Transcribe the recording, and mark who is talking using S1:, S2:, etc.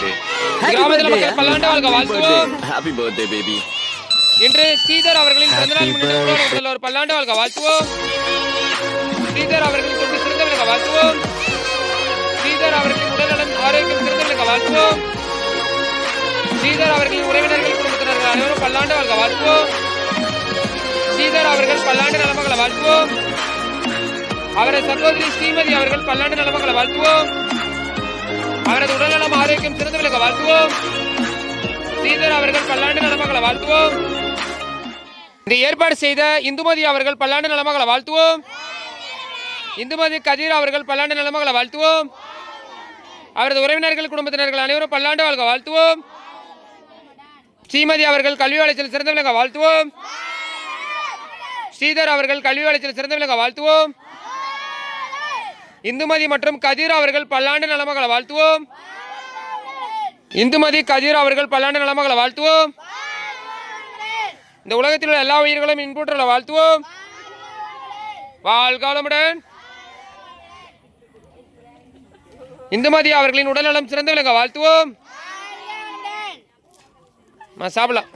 S1: Birthday
S2: கிராமத்தில் மக்கள் பல்லாண்டு வாழ்க வாழ்த்துவோம்.
S1: ஹாப்பி பர்த்டே பேபி
S2: இன்று ஸ்ரீதர் அவர்களின் பிறந்தநாள் முன்னிட்டு ஒரு பல்லாண்டு வாழ்க வாழ்த்துவோம். ஸ்ரீதர் அவர்களின் தொண்டு சிறந்த விளங்க வாழ்த்துவோம். ஸ்ரீதர் அவர்களின் உடல்நலம் ஆரோக்கியம் சிறந்த விளங்க வாழ்த்துவோம். ஸ்ரீதர் அவர்களின் உறவினர்கள் குடும்பத்தினர்கள் அனைவரும் பல்லாண்டு வாழ்க வாழ்த்துவோம். ஸ்ரீதர் அவர்கள் பல்லாண்டு நலமகளை வாழ்த்துவோம். அவரது சகோதரி ஸ்ரீமதி அவர்கள் பல்லாண்டு நலமகளை வாழ்த்துவோம். அவரது உடல்நலம் ஆரோக்கியம் சிறந்து விளங்க வாழ்த்துவோம். ஸ்ரீதர் அவர்கள் பல்லாண்டு நலமகளை வாழ்த்துவோம். இந்த ஏற்பாடு செய்த இந்துமதி அவர்கள் பல்லாண்டு நலமகளை வாழ்த்துவோம். இந்துமதி கதிர் அவர்கள் பல்லாண்டு நலமகளை வாழ்த்துவோம். அவரது உறவினர்கள் குடும்பத்தினர்கள் அனைவரும் பல்லாண்டு வாழ்க வாழ்த்துவோம். ஸ்ரீமதி அவர்கள் கல்வி வளர்ச்சியில் சிறந்த விளங்க வாழ்த்துவோம். ஸ்ரீதர் அவர்கள் கல்வி வளர்ச்சியில் சிறந்த விளங்க வாழ்த்துவோம். இந்துமதி மற்றும் கதிர் அவர்கள் பல்லாண்டு நலமகளை வாழ்த்துவோம். இந்துமதி கதிர் அவர்கள் பல்லாண்டு நலமகளை வாழ்த்துவோம். இந்த உலகத்தில் உள்ள எல்லா உயிர்களும் இன்புற்றுள்ள வாழ்த்துவோம். வாழ்காலமுடன். இந்துமதி அவர்களின் உடல்நலம் சிறந்து விளங்க வாழ்த்துவோம். சாப்பிடலாம்.